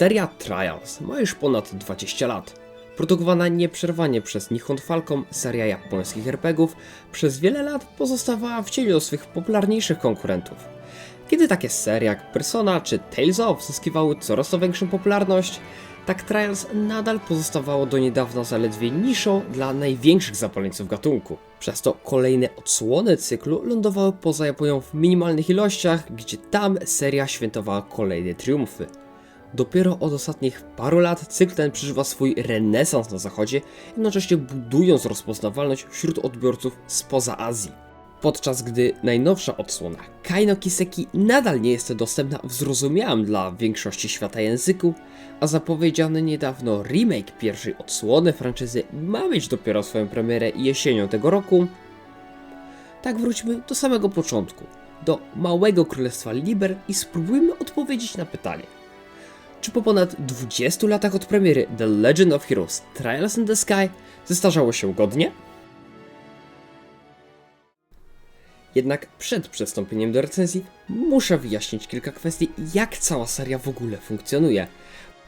Seria Trials ma już ponad 20 lat. Produkowana nieprzerwanie przez Nihon Falcom, seria japońskich RPGów przez wiele lat pozostawała w cieniu swych popularniejszych konkurentów. Kiedy takie serie jak Persona czy Tales of zyskiwały coraz to większą popularność, tak Trials nadal pozostawało do niedawna zaledwie niszą dla największych zapaleńców gatunku. Przez to kolejne odsłony cyklu lądowały poza Japonią w minimalnych ilościach, gdzie tam seria świętowała kolejne triumfy. Dopiero od ostatnich paru lat cykl ten przeżywa swój renesans na zachodzie, jednocześnie budując rozpoznawalność wśród odbiorców spoza Azji. Podczas gdy najnowsza odsłona Kaino Kiseki nadal nie jest dostępna w zrozumiałym dla większości świata języku, a zapowiedziany niedawno remake pierwszej odsłony franczyzy ma mieć dopiero swoją premierę jesienią tego roku, tak wróćmy do samego początku, do małego królestwa Liber i spróbujmy odpowiedzieć na pytanie. Czy po ponad 20 latach od premiery The Legend of Heroes Trials in the Sky zestarzało się godnie? Jednak przed przystąpieniem do recenzji muszę wyjaśnić kilka kwestii, jak cała seria w ogóle funkcjonuje,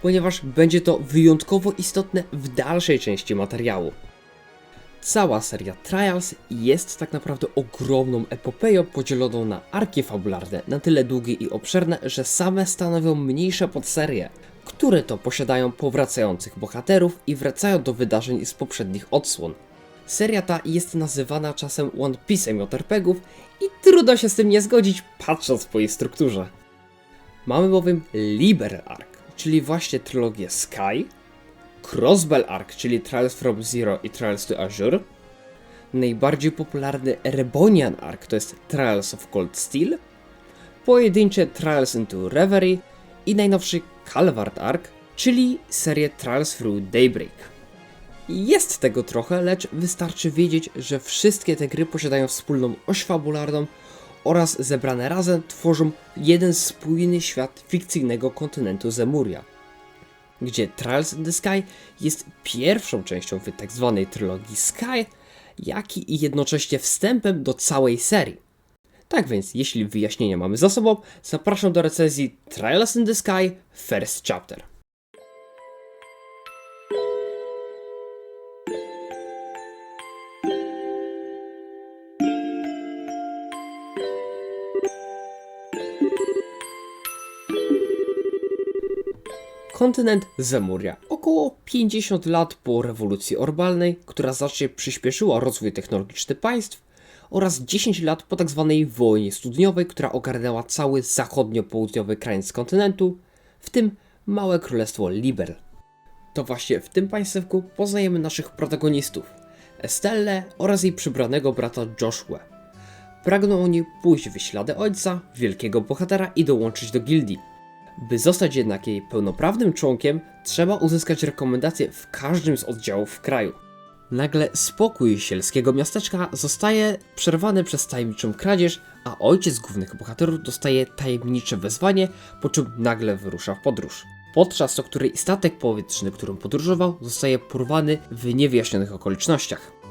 ponieważ będzie to wyjątkowo istotne w dalszej części materiału. Cała seria Trials jest tak naprawdę ogromną epopeją podzieloną na arki fabularne, na tyle długie i obszerne, że same stanowią mniejsze podserie, które to posiadają powracających bohaterów i wracają do wydarzeń z poprzednich odsłon. Seria ta jest nazywana czasem One Piece'em od RPGów i trudno się z tym nie zgodzić, patrząc po jej strukturze. Mamy bowiem Liber Arc, czyli właśnie trylogię Sky, Crossbell Arc, czyli Trials from Zero i Trials to Azure, najbardziej popularny Rebonian Arc, to jest Trials of Cold Steel, pojedyncze Trials into Reverie i najnowszy Calvard Arc, czyli serię Trials Through Daybreak. Jest tego trochę, lecz wystarczy wiedzieć, że wszystkie te gry posiadają wspólną oś fabularną oraz zebrane razem tworzą jeden spójny świat fikcyjnego kontynentu Zemuria, gdzie Trials in the Sky jest pierwszą częścią w tak zwanej trylogii Sky, jak i jednocześnie wstępem do całej serii. Tak więc, jeśli wyjaśnienia mamy za sobą, zapraszam do recenzji Trials in the Sky First Chapter. Kontynent Zemuria. Około 50 lat po rewolucji orbalnej, która znacznie przyspieszyła rozwój technologiczny państw, oraz 10 lat po tzw. wojnie studniowej, która ogarnęła cały zachodnio-południowy krańc kontynentu, w tym małe królestwo Liber. To właśnie w tym państewku poznajemy naszych protagonistów, Estelle oraz jej przybranego brata Joshua. Pragną oni pójść w ślady ojca, wielkiego bohatera i dołączyć do gildii. By zostać jednak jej pełnoprawnym członkiem, trzeba uzyskać rekomendację w każdym z oddziałów w kraju. Nagle spokój sielskiego miasteczka zostaje przerwany przez tajemniczą kradzież, a ojciec głównych bohaterów dostaje tajemnicze wezwanie, po czym nagle wyrusza w podróż. Podczas której statek powietrzny, którym podróżował, zostaje porwany w niewyjaśnionych okolicznościach.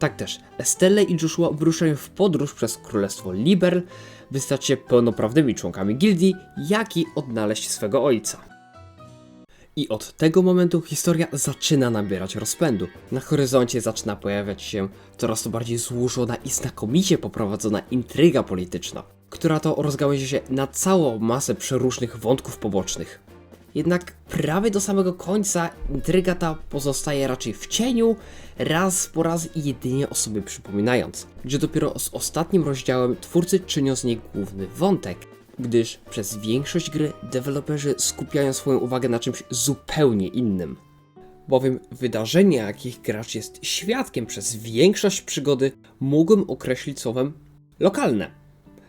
Tak też, Estelle i Joshua wyruszają w podróż przez królestwo Liber, by stać się pełnoprawnymi członkami gildii, jak i odnaleźć swego ojca. I od tego momentu historia zaczyna nabierać rozpędu. Na horyzoncie zaczyna pojawiać się coraz to bardziej złożona i znakomicie poprowadzona intryga polityczna, która to rozgałęzi się na całą masę przeróżnych wątków pobocznych. Jednak prawie do samego końca intryga ta pozostaje raczej w cieniu, raz po raz i jedynie o sobie przypominając, gdzie dopiero z ostatnim rozdziałem twórcy czynią z niej główny wątek, gdyż przez większość gry deweloperzy skupiają swoją uwagę na czymś zupełnie innym. Bowiem wydarzenia, jakich gracz jest świadkiem przez większość przygody, mógłbym określić słowem lokalne.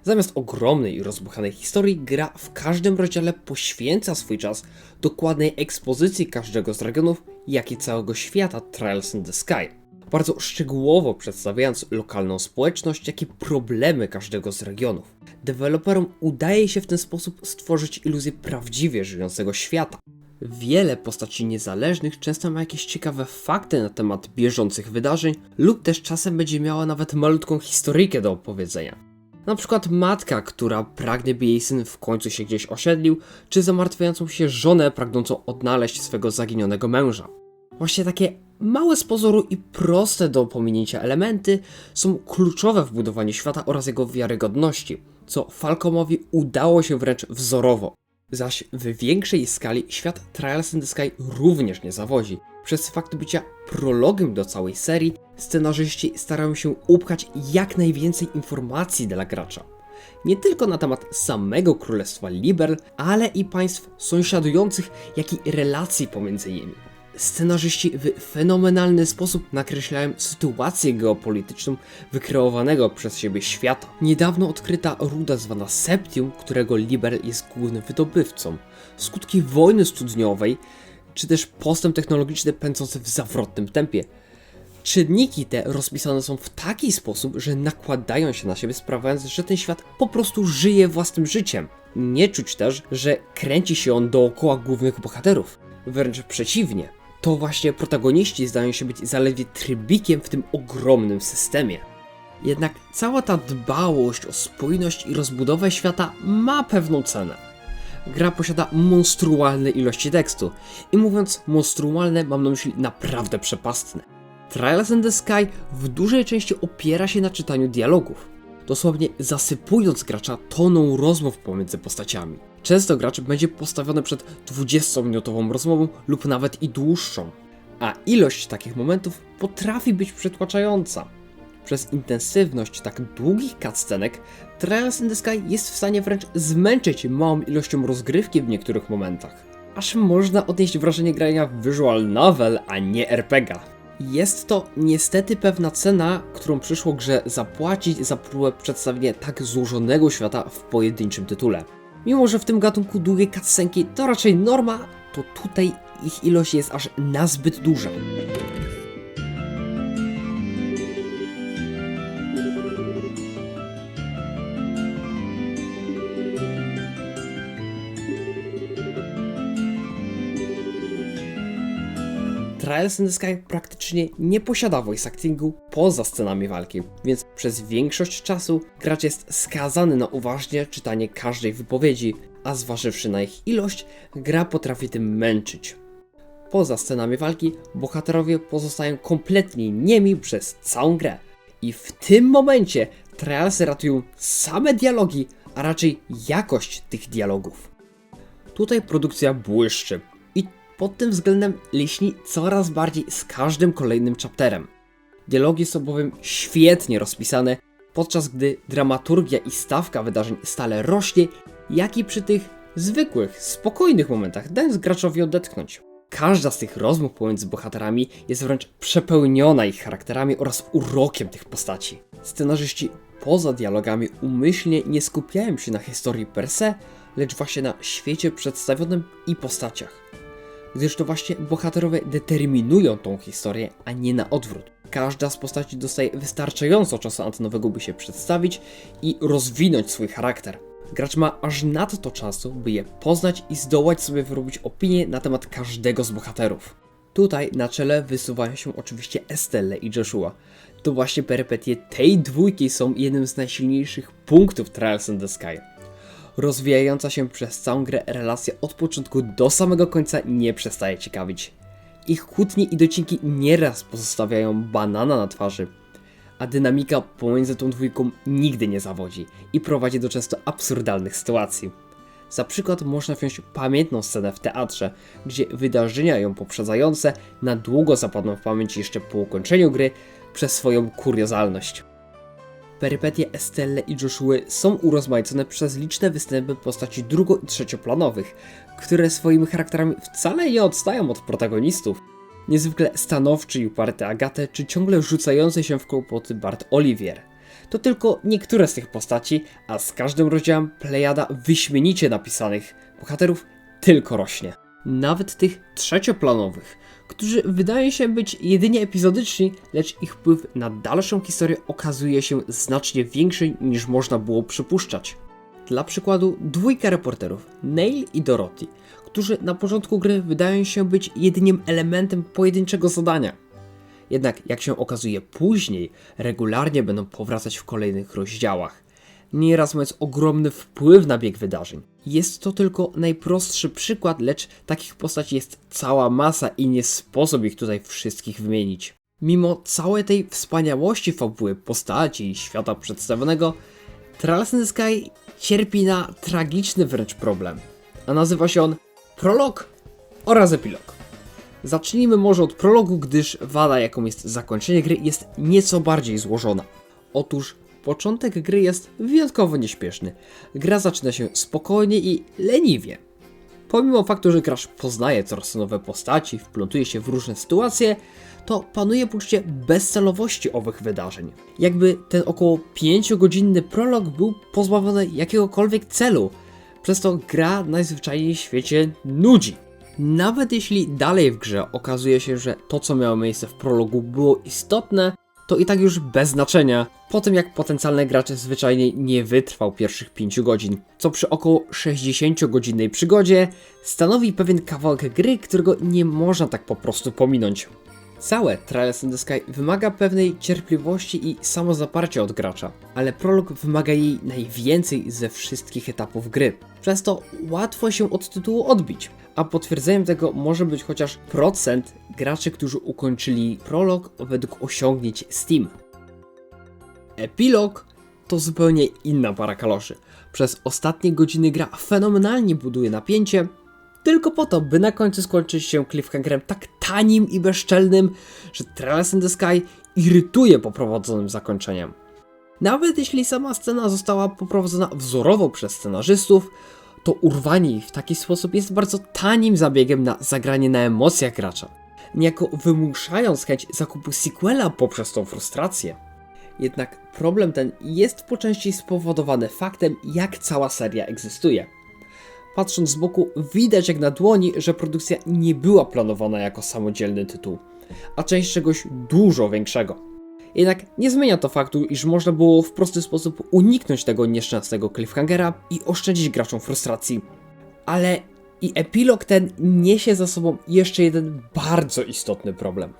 Zamiast ogromnej i rozbuchanej historii, gra w każdym rozdziale poświęca swój czas dokładnej ekspozycji każdego z regionów, jak i całego świata Trials in the Sky. Bardzo szczegółowo przedstawiając lokalną społeczność, jak i problemy każdego z regionów. Deweloperom udaje się w ten sposób stworzyć iluzję prawdziwie żyjącego świata. Wiele postaci niezależnych często ma jakieś ciekawe fakty na temat bieżących wydarzeń, lub też czasem będzie miała nawet malutką historyjkę do opowiedzenia. Na przykład matka, która pragnie, by jej syn w końcu się gdzieś osiedlił, czy zamartwiającą się żonę pragnącą odnaleźć swego zaginionego męża. Właśnie takie małe z pozoru i proste do pominięcia elementy są kluczowe w budowaniu świata oraz jego wiarygodności, co Falcomowi udało się wręcz wzorowo. Zaś w większej skali świat Trials in the Sky również nie zawodzi. Przez fakt bycia prologiem do całej serii, scenarzyści starają się upchać jak najwięcej informacji dla gracza. Nie tylko na temat samego Królestwa Liberl, ale i państw sąsiadujących, jak i relacji pomiędzy nimi. Scenarzyści w fenomenalny sposób nakreślają sytuację geopolityczną wykreowanego przez siebie świata. Niedawno odkryta ruda zwana Septium, którego Liber jest głównym wydobywcą, skutki wojny studniowej, czy też postęp technologiczny pędzący w zawrotnym tempie. Czynniki te rozpisane są w taki sposób, że nakładają się na siebie, sprawiając, że ten świat po prostu żyje własnym życiem. Nie czuć też, że kręci się on dookoła głównych bohaterów. Wręcz przeciwnie. To właśnie protagoniści zdają się być zaledwie trybikiem w tym ogromnym systemie. Jednak cała ta dbałość o spójność i rozbudowę świata ma pewną cenę. Gra posiada monstrualne ilości tekstu i mówiąc monstrualne mam na myśli naprawdę przepastne. Trials in the Sky w dużej części opiera się na czytaniu dialogów, dosłownie zasypując gracza toną rozmów pomiędzy postaciami. Często gracz będzie postawiony przed 20-minutową rozmową lub nawet i dłuższą, a ilość takich momentów potrafi być przytłaczająca. Przez intensywność tak długich cutscenek, Trials in the Sky jest w stanie wręcz zmęczyć małą ilością rozgrywki w niektórych momentach. Aż można odnieść wrażenie grania w visual novel, a nie RPG. Jest to niestety pewna cena, którą przyszło grze zapłacić za próbę przedstawienia tak złożonego świata w pojedynczym tytule. Mimo, że w tym gatunku długie cutscenki to raczej norma, to tutaj ich ilość jest aż nazbyt duża. Trials in the Sky praktycznie nie posiada voice actingu poza scenami walki, więc przez większość czasu gracz jest skazany na uważnie czytanie każdej wypowiedzi, a zważywszy na ich ilość, gra potrafi tym męczyć. Poza scenami walki, bohaterowie pozostają kompletnie niemi przez całą grę. I w tym momencie Trialsy ratują same dialogi, a raczej jakość tych dialogów. Tutaj produkcja błyszczy, pod tym względem liśni coraz bardziej z każdym kolejnym chapterem. Dialogi są bowiem świetnie rozpisane, podczas gdy dramaturgia i stawka wydarzeń stale rośnie, jak i przy tych zwykłych, spokojnych momentach, dając graczowi odetchnąć. Każda z tych rozmów pomiędzy bohaterami jest wręcz przepełniona ich charakterami oraz urokiem tych postaci. Scenarzyści poza dialogami umyślnie nie skupiają się na historii per se, lecz właśnie na świecie przedstawionym i postaciach gdyż to właśnie bohaterowie determinują tą historię, a nie na odwrót. Każda z postaci dostaje wystarczająco czasu antenowego, by się przedstawić i rozwinąć swój charakter. Gracz ma aż nadto czasu, by je poznać i zdołać sobie wyrobić opinię na temat każdego z bohaterów. Tutaj na czele wysuwają się oczywiście Estelle i Joshua. To właśnie perypetie tej dwójki są jednym z najsilniejszych punktów Trials in the Sky rozwijająca się przez całą grę relacja od początku do samego końca nie przestaje ciekawić. Ich kłótnie i docinki nieraz pozostawiają banana na twarzy, a dynamika pomiędzy tą dwójką nigdy nie zawodzi i prowadzi do często absurdalnych sytuacji. Za przykład można wziąć pamiętną scenę w teatrze, gdzie wydarzenia ją poprzedzające na długo zapadną w pamięć jeszcze po ukończeniu gry przez swoją kuriozalność. Perypetie Estelle i Joshua są urozmaicone przez liczne występy postaci drugo- i trzecioplanowych, które swoimi charakterami wcale nie odstają od protagonistów. Niezwykle stanowczy i uparty Agatę, czy ciągle rzucający się w kłopoty Bart Olivier. To tylko niektóre z tych postaci, a z każdym rozdziałem plejada wyśmienicie napisanych bohaterów tylko rośnie. Nawet tych trzecioplanowych, którzy wydają się być jedynie epizodyczni, lecz ich wpływ na dalszą historię okazuje się znacznie większy niż można było przypuszczać. Dla przykładu dwójka reporterów, Neil i Dorothy, którzy na początku gry wydają się być jedynym elementem pojedynczego zadania. Jednak jak się okazuje później, regularnie będą powracać w kolejnych rozdziałach. Nieraz mając ogromny wpływ na bieg wydarzeń. Jest to tylko najprostszy przykład, lecz takich postaci jest cała masa i nie sposób ich tutaj wszystkich wymienić. Mimo całej tej wspaniałości fabuły, postaci i świata przedstawionego, Trials in Sky cierpi na tragiczny wręcz problem, a nazywa się on Prolog oraz Epilog. Zacznijmy może od prologu, gdyż wada, jaką jest zakończenie gry, jest nieco bardziej złożona. Otóż początek gry jest wyjątkowo nieśpieszny. Gra zaczyna się spokojnie i leniwie. Pomimo faktu, że gracz poznaje coraz nowe postaci, wplątuje się w różne sytuacje, to panuje poczucie bezcelowości owych wydarzeń. Jakby ten około 5-godzinny prolog był pozbawiony jakiegokolwiek celu, przez to gra najzwyczajniej w świecie nudzi. Nawet jeśli dalej w grze okazuje się, że to co miało miejsce w prologu było istotne, to i tak już bez znaczenia, po tym jak potencjalny gracz zwyczajnie nie wytrwał pierwszych 5 godzin, co przy około 60-godzinnej przygodzie stanowi pewien kawałek gry, którego nie można tak po prostu pominąć. Całe Trials in the Sky wymaga pewnej cierpliwości i samozaparcia od gracza, ale prolog wymaga jej najwięcej ze wszystkich etapów gry. Przez to łatwo się od tytułu odbić, a potwierdzeniem tego może być chociaż procent graczy, którzy ukończyli prolog według osiągnięć Steam. Epilog to zupełnie inna para kaloszy. Przez ostatnie godziny gra fenomenalnie buduje napięcie, tylko po to, by na końcu skończyć się cliffhangerem tak tanim i bezczelnym, że Trials in the Sky irytuje poprowadzonym zakończeniem. Nawet jeśli sama scena została poprowadzona wzorowo przez scenarzystów, to urwanie jej w taki sposób jest bardzo tanim zabiegiem na zagranie na emocjach gracza, niejako wymuszając chęć zakupu sequela poprzez tą frustrację. Jednak problem ten jest po części spowodowany faktem, jak cała seria egzystuje. Patrząc z boku, widać jak na dłoni, że produkcja nie była planowana jako samodzielny tytuł, a część czegoś dużo większego. Jednak nie zmienia to faktu, iż można było w prosty sposób uniknąć tego nieszczęsnego cliffhangera i oszczędzić graczom frustracji. Ale i epilog ten niesie za sobą jeszcze jeden bardzo istotny problem.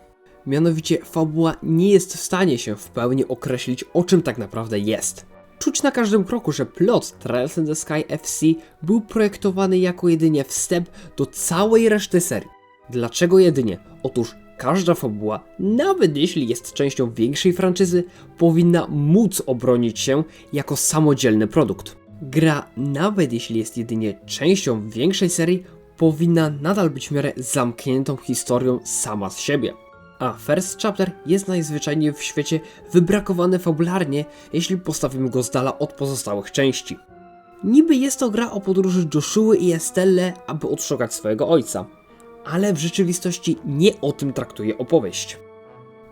Mianowicie fabuła nie jest w stanie się w pełni określić o czym tak naprawdę jest. Czuć na każdym kroku, że plot Trials in the Sky FC był projektowany jako jedynie wstęp do całej reszty serii. Dlaczego jedynie? Otóż każda fabuła, nawet jeśli jest częścią większej franczyzy, powinna móc obronić się jako samodzielny produkt. Gra, nawet jeśli jest jedynie częścią większej serii, powinna nadal być w miarę zamkniętą historią sama z siebie. A First Chapter jest najzwyczajniej w świecie wybrakowany fabularnie, jeśli postawimy go z dala od pozostałych części. Niby jest to gra o podróży Joshua i Estelle, aby odszukać swojego ojca, ale w rzeczywistości nie o tym traktuje opowieść.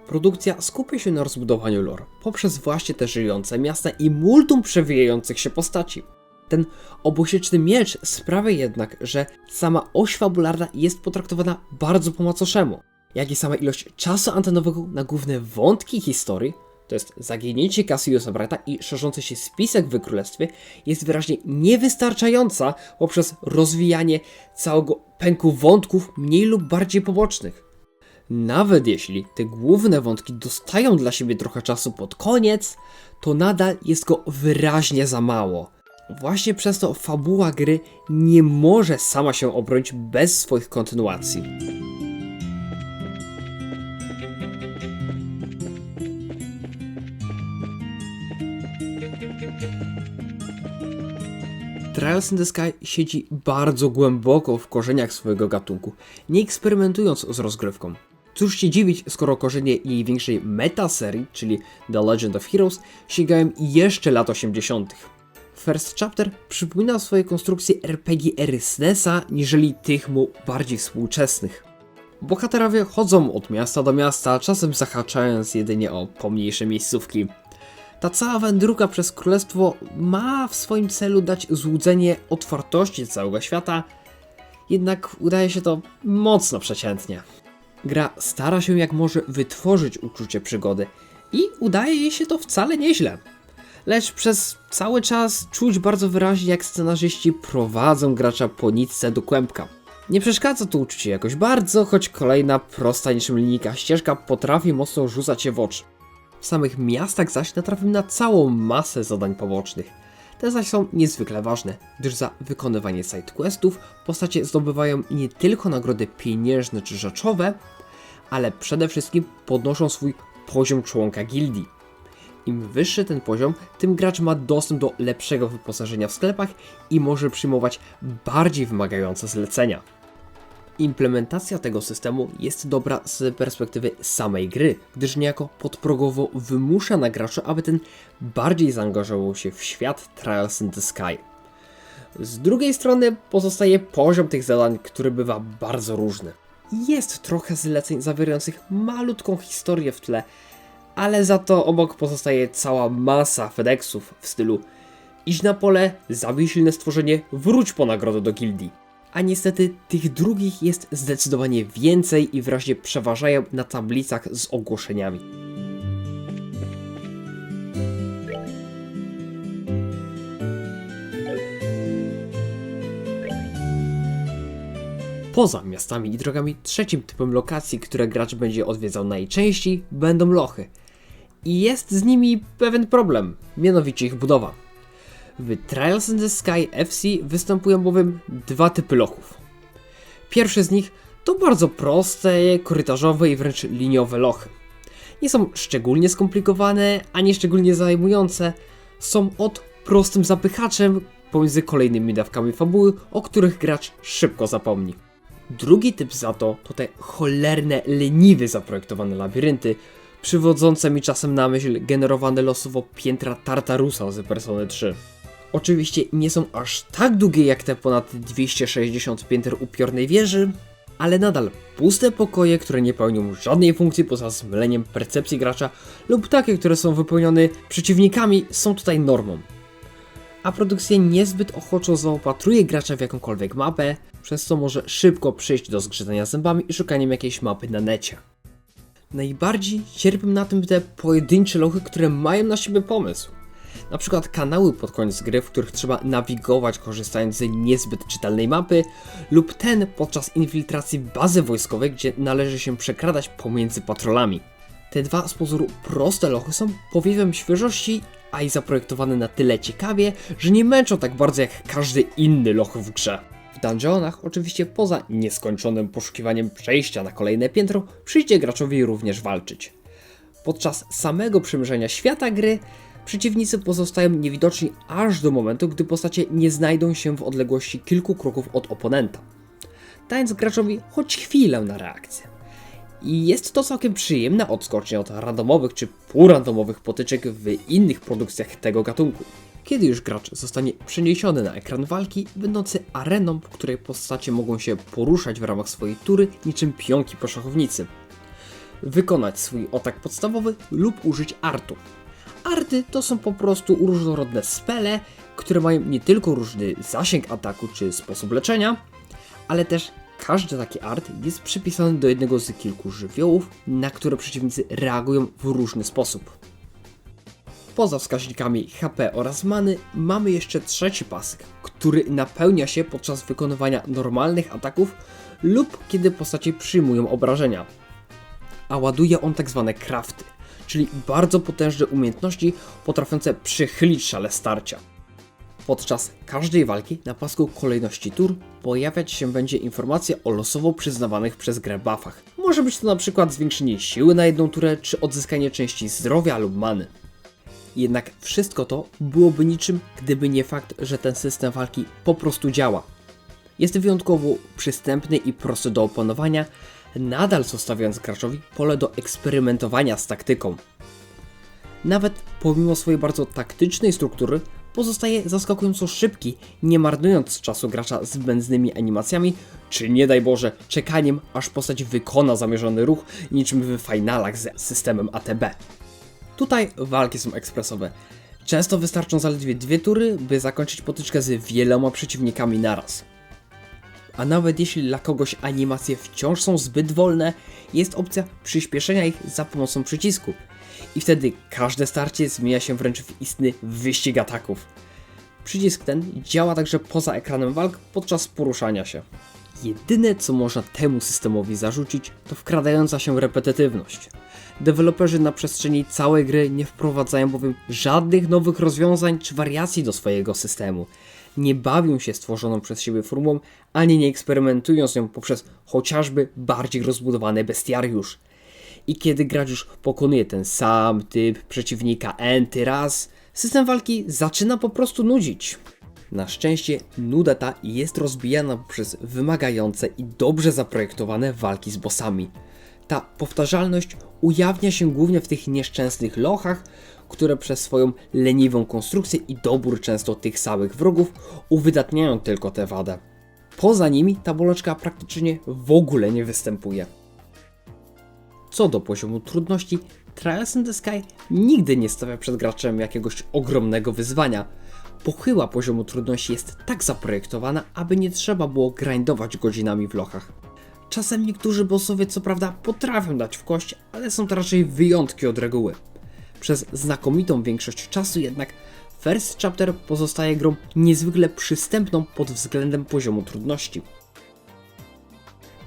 Produkcja skupia się na rozbudowaniu lore poprzez właśnie te żyjące miasta i multum przewijających się postaci. Ten obosieczny miecz sprawia jednak, że sama oś fabularna jest potraktowana bardzo po macoszemu jak i sama ilość czasu antenowego na główne wątki historii, to jest zaginięcie Cassiusa Brighta i szerzący się spisek w Królestwie, jest wyraźnie niewystarczająca poprzez rozwijanie całego pęku wątków mniej lub bardziej pobocznych. Nawet jeśli te główne wątki dostają dla siebie trochę czasu pod koniec, to nadal jest go wyraźnie za mało. Właśnie przez to fabuła gry nie może sama się obronić bez swoich kontynuacji. Trials in the Sky siedzi bardzo głęboko w korzeniach swojego gatunku, nie eksperymentując z rozgrywką. Cóż się dziwić, skoro korzenie jej większej meta-serii, czyli The Legend of Heroes, sięgają jeszcze lat 80. First Chapter przypomina w swojej konstrukcji RPG ery SNESa, niżeli tych mu bardziej współczesnych. Bohaterowie chodzą od miasta do miasta, czasem zahaczając jedynie o pomniejsze miejscówki. Ta cała wędrówka przez królestwo ma w swoim celu dać złudzenie otwartości całego świata, jednak udaje się to mocno przeciętnie. Gra stara się jak może wytworzyć uczucie przygody i udaje jej się to wcale nieźle. Lecz przez cały czas czuć bardzo wyraźnie, jak scenarzyści prowadzą gracza po nitce do kłębka. Nie przeszkadza to uczucie jakoś bardzo, choć kolejna prosta niczym linijka ścieżka potrafi mocno rzucać się w oczy. W samych miastach zaś natrafił na całą masę zadań pobocznych. Te zaś są niezwykle ważne, gdyż za wykonywanie sidequestów postacie zdobywają nie tylko nagrody pieniężne czy rzeczowe, ale przede wszystkim podnoszą swój poziom członka gildii. Im wyższy ten poziom, tym gracz ma dostęp do lepszego wyposażenia w sklepach i może przyjmować bardziej wymagające zlecenia. Implementacja tego systemu jest dobra z perspektywy samej gry, gdyż niejako podprogowo wymusza na gracza, aby ten bardziej zaangażował się w świat Trials in the Sky. Z drugiej strony pozostaje poziom tych zadań, który bywa bardzo różny. Jest trochę zleceń zawierających malutką historię w tle, ale za to obok pozostaje cała masa FedExów w stylu idź na pole, zabij silne stworzenie, wróć po nagrodę do gildii. A niestety tych drugich jest zdecydowanie więcej i wyraźnie przeważają na tablicach z ogłoszeniami. Poza miastami i drogami, trzecim typem lokacji, które gracz będzie odwiedzał najczęściej, będą lochy. I jest z nimi pewien problem, mianowicie ich budowa. W Trials in the Sky FC występują bowiem dwa typy lochów. Pierwszy z nich to bardzo proste, korytarzowe i wręcz liniowe lochy. Nie są szczególnie skomplikowane, ani szczególnie zajmujące. Są od prostym zapychaczem pomiędzy kolejnymi dawkami fabuły, o których gracz szybko zapomni. Drugi typ za to to te cholerne, leniwie zaprojektowane labirynty, przywodzące mi czasem na myśl generowane losowo piętra Tartarusa z Persony 3. Oczywiście nie są aż tak długie jak te ponad 260 pięter upiornej wieży, ale nadal puste pokoje, które nie pełnią żadnej funkcji poza zmyleniem percepcji gracza lub takie, które są wypełnione przeciwnikami są tutaj normą. A produkcja niezbyt ochoczo zaopatruje gracza w jakąkolwiek mapę, przez co może szybko przejść do zgrzytania zębami i szukaniem jakiejś mapy na necie. Najbardziej cierpią na tym te pojedyncze lochy, które mają na siebie pomysł. Na przykład kanały pod koniec gry, w których trzeba nawigować korzystając z niezbyt czytelnej mapy, lub ten podczas infiltracji bazy wojskowej, gdzie należy się przekradać pomiędzy patrolami. Te dwa z pozoru proste lochy są powiewem świeżości, a i zaprojektowane na tyle ciekawie, że nie męczą tak bardzo jak każdy inny loch w grze. W dungeonach, oczywiście poza nieskończonym poszukiwaniem przejścia na kolejne piętro, przyjdzie graczowi również walczyć. Podczas samego przymierzenia świata gry przeciwnicy pozostają niewidoczni aż do momentu, gdy postacie nie znajdą się w odległości kilku kroków od oponenta, dając graczowi choć chwilę na reakcję. I jest to całkiem przyjemna odskocznia od randomowych czy półrandomowych potyczek w innych produkcjach tego gatunku. Kiedy już gracz zostanie przeniesiony na ekran walki, będący areną, w której postacie mogą się poruszać w ramach swojej tury niczym pionki po szachownicy. Wykonać swój atak podstawowy lub użyć artu. Arty to są po prostu różnorodne spele, które mają nie tylko różny zasięg ataku czy sposób leczenia, ale też każdy taki art jest przypisany do jednego z kilku żywiołów, na które przeciwnicy reagują w różny sposób. Poza wskaźnikami HP oraz many mamy jeszcze trzeci pasek, który napełnia się podczas wykonywania normalnych ataków lub kiedy postacie przyjmują obrażenia. A ładuje on tak zwane crafty, czyli bardzo potężne umiejętności potrafiące przychylić szale starcia. Podczas każdej walki na pasku kolejności tur pojawiać się będzie informacja o losowo przyznawanych przez grę buffach. Może być to przykład zwiększenie siły na jedną turę, czy odzyskanie części zdrowia lub many. Jednak wszystko to byłoby niczym, gdyby nie fakt, że ten system walki po prostu działa. Jest wyjątkowo przystępny i prosty do opanowania, nadal zostawiając graczowi pole do eksperymentowania z taktyką. Nawet pomimo swojej bardzo taktycznej struktury, pozostaje zaskakująco szybki, nie marnując czasu gracza zbędnymi animacjami, czy nie daj Boże, czekaniem, aż postać wykona zamierzony ruch, niczym w finalach z systemem ATB. Tutaj walki są ekspresowe. Często wystarczą zaledwie dwie tury, by zakończyć potyczkę z wieloma przeciwnikami naraz. A nawet jeśli dla kogoś animacje wciąż są zbyt wolne, jest opcja przyspieszenia ich za pomocą przycisku. I wtedy każde starcie zmienia się wręcz w istny wyścig ataków. Przycisk ten działa także poza ekranem walk podczas poruszania się. Jedyne co można temu systemowi zarzucić to wkradająca się repetytywność. Deweloperzy na przestrzeni całej gry nie wprowadzają bowiem żadnych nowych rozwiązań czy wariacji do swojego systemu. Nie bawią się stworzoną przez siebie formułą, ani nie eksperymentują z nią poprzez chociażby bardziej rozbudowany bestiariusz. I kiedy gracz już pokonuje ten sam typ przeciwnika enty raz, system walki zaczyna po prostu nudzić. Na szczęście nuda ta jest rozbijana poprzez wymagające i dobrze zaprojektowane walki z bossami. Ta powtarzalność ujawnia się głównie w tych nieszczęsnych lochach, które przez swoją leniwą konstrukcję i dobór często tych samych wrogów uwydatniają tylko tę wadę. Poza nimi ta boleczka praktycznie w ogóle nie występuje. Co do poziomu trudności, Trials in the Sky nigdy nie stawia przed graczem jakiegoś ogromnego wyzwania. Pochyła poziomu trudności jest tak zaprojektowana, aby nie trzeba było grindować godzinami w lochach. Czasem niektórzy bossowie co prawda potrafią dać w kość, ale są to raczej wyjątki od reguły. Przez znakomitą większość czasu jednak First Chapter pozostaje grą niezwykle przystępną pod względem poziomu trudności.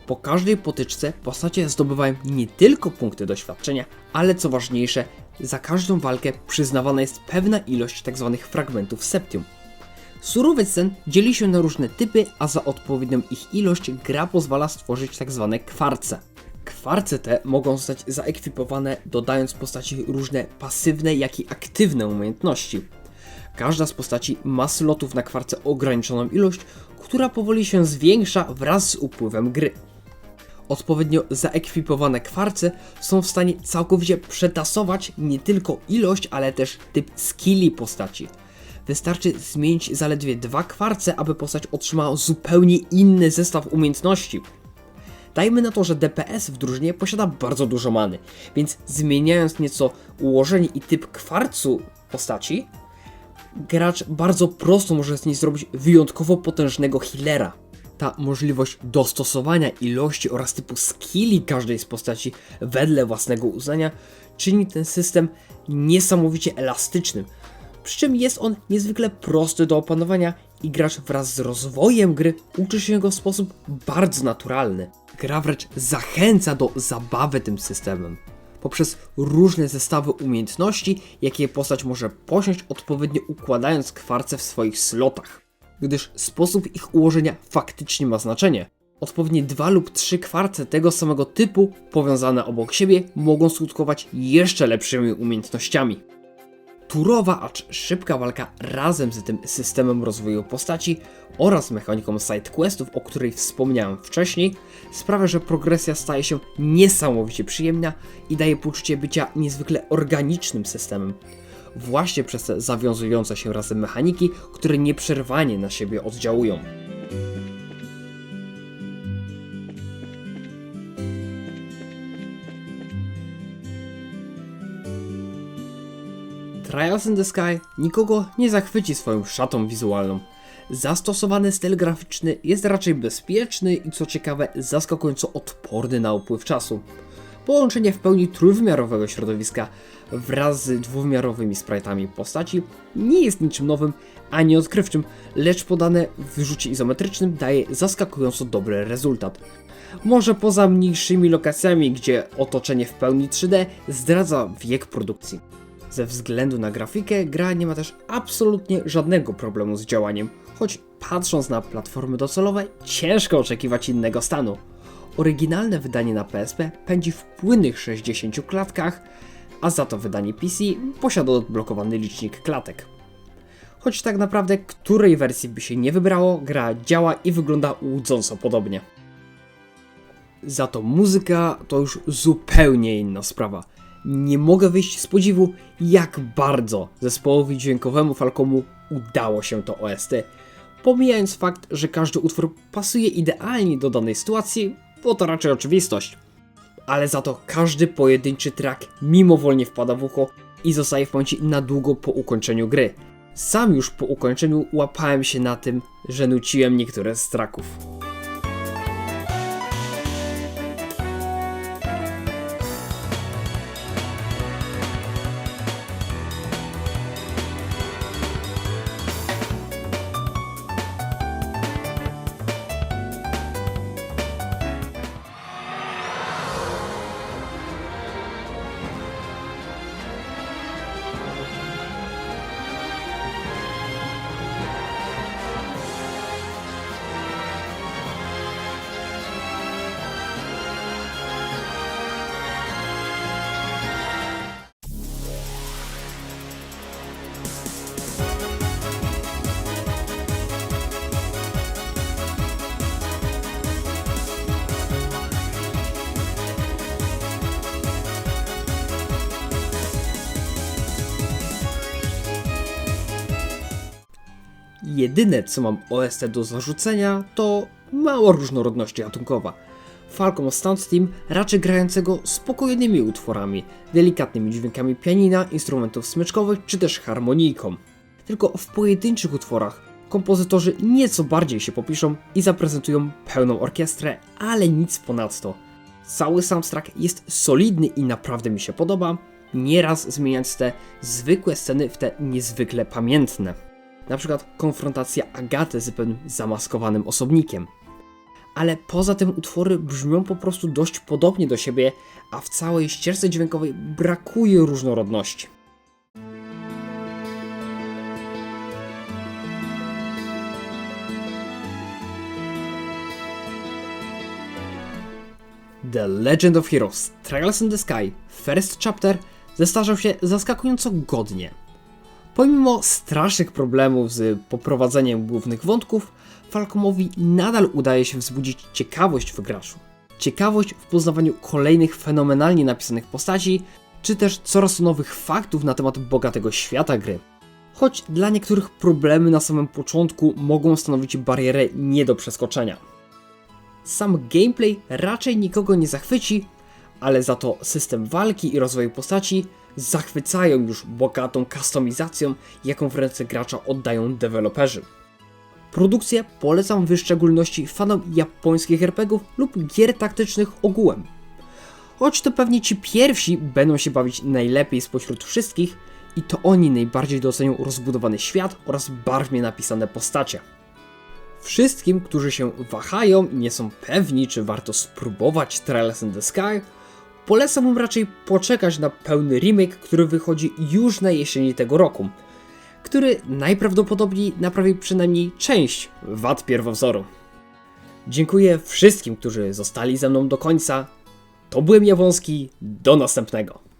Po każdej potyczce postacie zdobywają nie tylko punkty doświadczenia, ale co ważniejsze, za każdą walkę przyznawana jest pewna ilość tzw. fragmentów septium. Surowiec ten dzieli się na różne typy, a za odpowiednią ich ilość gra pozwala stworzyć tzw. kwarce. Kwarce te mogą zostać zaekwipowane dodając postaci różne pasywne, jak i aktywne umiejętności. Każda z postaci ma slotów na kwarce ograniczoną ilość, która powoli się zwiększa wraz z upływem gry. Odpowiednio zaekwipowane kwarce są w stanie całkowicie przetasować nie tylko ilość, ale też typ skilli postaci. Wystarczy zmienić zaledwie dwa kwarce, aby postać otrzymała zupełnie inny zestaw umiejętności. Dajmy na to, że DPS w drużynie posiada bardzo dużo many, więc zmieniając nieco ułożenie i typ kwarcu postaci, gracz bardzo prosto może z niej zrobić wyjątkowo potężnego healera. Ta możliwość dostosowania ilości oraz typu skilli każdej z postaci wedle własnego uznania czyni ten system niesamowicie elastycznym. Przy czym jest on niezwykle prosty do opanowania i gracz wraz z rozwojem gry uczy się go w sposób bardzo naturalny. Gra wręcz zachęca do zabawy tym systemem poprzez różne zestawy umiejętności, jakie postać może posiąść odpowiednio układając kwarce w swoich slotach. Gdyż sposób ich ułożenia faktycznie ma znaczenie. Odpowiednie dwa lub trzy kwarce tego samego typu powiązane obok siebie mogą skutkować jeszcze lepszymi umiejętnościami. Turowa, acz szybka walka razem z tym systemem rozwoju postaci oraz mechaniką sidequestów, o której wspomniałem wcześniej, sprawia, że progresja staje się niesamowicie przyjemna i daje poczucie bycia niezwykle organicznym systemem. Właśnie przez te zawiązujące się razem mechaniki, które nieprzerwanie na siebie oddziałują. Trials in the Sky nikogo nie zachwyci swoją szatą wizualną. Zastosowany styl graficzny jest raczej bezpieczny i co ciekawe zaskakująco odporny na upływ czasu. Połączenie w pełni trójwymiarowego środowiska wraz z dwuwymiarowymi sprite'ami postaci nie jest niczym nowym ani odkrywczym, lecz podane w rzucie izometrycznym daje zaskakująco dobry rezultat. Może poza mniejszymi lokacjami, gdzie otoczenie w pełni 3D zdradza wiek produkcji. Ze względu na grafikę, gra nie ma też absolutnie żadnego problemu z działaniem, choć patrząc na platformy docelowe, ciężko oczekiwać innego stanu. Oryginalne wydanie na PSP pędzi w płynnych 60 klatkach, a za to wydanie PC posiada odblokowany licznik klatek. Choć tak naprawdę której wersji by się nie wybrało, gra działa i wygląda łudząco podobnie. Za to muzyka to już zupełnie inna sprawa. Nie mogę wyjść z podziwu, jak bardzo zespołowi dźwiękowemu Falcomu udało się to OST. Pomijając fakt, że każdy utwór pasuje idealnie do danej sytuacji, bo to raczej oczywistość. Ale za to każdy pojedynczy track mimowolnie wpada w ucho i zostaje w pamięci na długo po ukończeniu gry. Sam już po ukończeniu łapałem się na tym, że nuciłem niektóre z tracków. Jedyne co mam OST do zarzucenia to mała różnorodność gatunkowa. Falcon Sound Team raczej grającego spokojnymi utworami, delikatnymi dźwiękami pianina, instrumentów smyczkowych czy też harmonijką. Tylko w pojedynczych utworach kompozytorzy nieco bardziej się popiszą i zaprezentują pełną orkiestrę, ale nic ponadto. Cały soundtrack jest solidny i naprawdę mi się podoba, nieraz zmieniając te zwykłe sceny w te niezwykle pamiętne. Na przykład konfrontacja Agaty z pewnym zamaskowanym osobnikiem. Ale poza tym utwory brzmią po prostu dość podobnie do siebie, a w całej ścieżce dźwiękowej brakuje różnorodności. The Legend of Heroes Trials in the Sky First Chapter zestarzał się zaskakująco godnie. Pomimo strasznych problemów z poprowadzeniem głównych wątków, Falcomowi nadal udaje się wzbudzić ciekawość w graczu. Ciekawość w poznawaniu kolejnych fenomenalnie napisanych postaci, czy też coraz nowych faktów na temat bogatego świata gry. Choć dla niektórych problemy na samym początku mogą stanowić barierę nie do przeskoczenia. Sam gameplay raczej nikogo nie zachwyci, ale za to system walki i rozwoju postaci zachwycają już bogatą kustomizacją, jaką w ręce gracza oddają deweloperzy. Produkcję polecam w szczególności fanom japońskich RPGów lub gier taktycznych ogółem. Choć to pewnie ci pierwsi będą się bawić najlepiej spośród wszystkich i to oni najbardziej docenią rozbudowany świat oraz barwnie napisane postacie. Wszystkim, którzy się wahają i nie są pewni, czy warto spróbować Trials in the Sky, polecam wam raczej poczekać na pełny remake, który wychodzi już na jesieni tego roku, który najprawdopodobniej naprawi przynajmniej część wad pierwowzoru. Dziękuję wszystkim, którzy zostali ze mną do końca. To byłem Jawąski, do następnego.